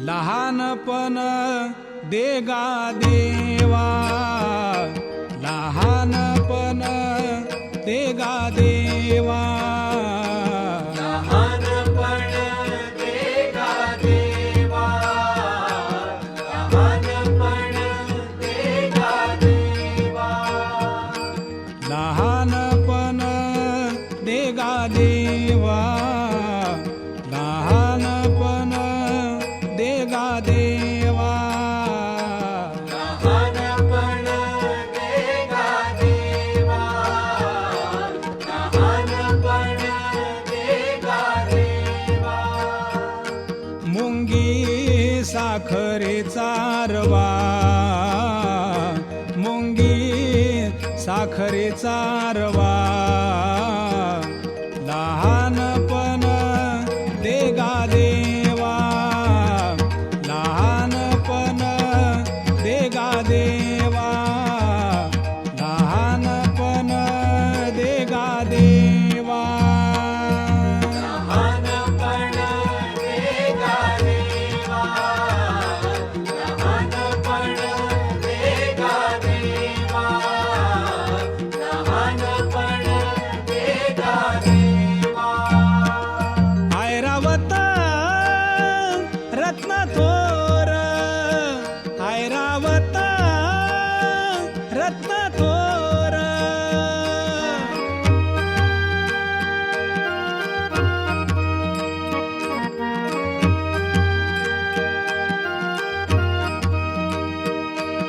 लहानपण देगा देवा. लहानपण देगा देवा साखरे चारवा मुंगी साखरेचा रवा.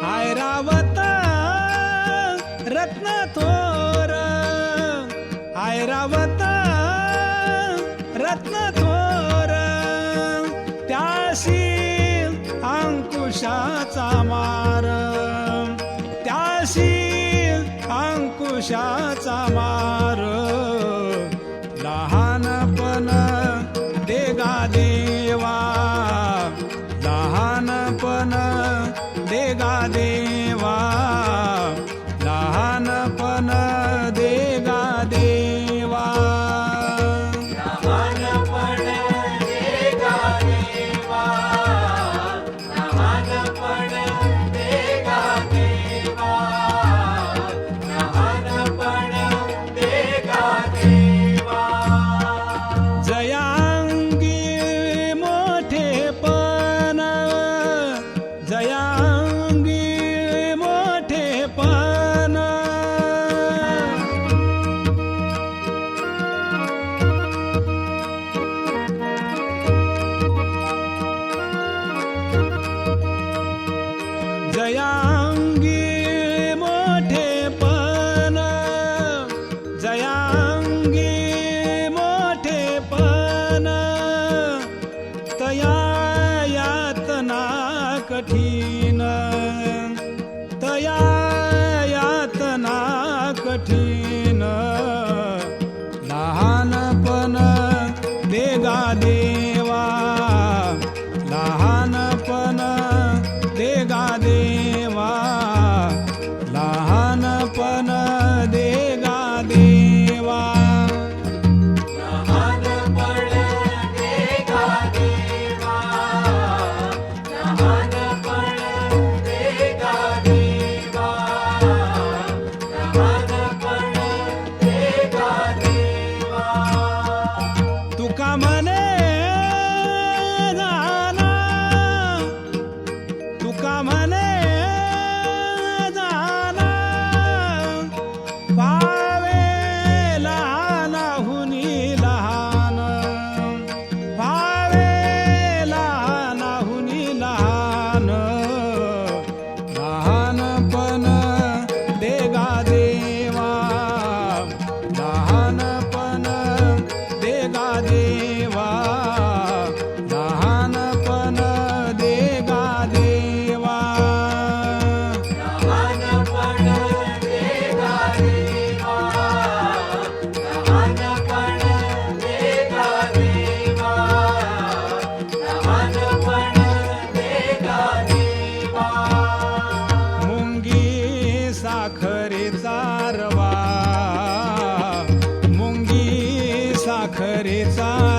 ऐरावत रत्न थोर. ऐरावत त्याशी अंकुशाचा मार. त्याशी अंकुशाचा मार. लहा पना कठीण तया यातना कठीण लहानपण देगा दे खरेचा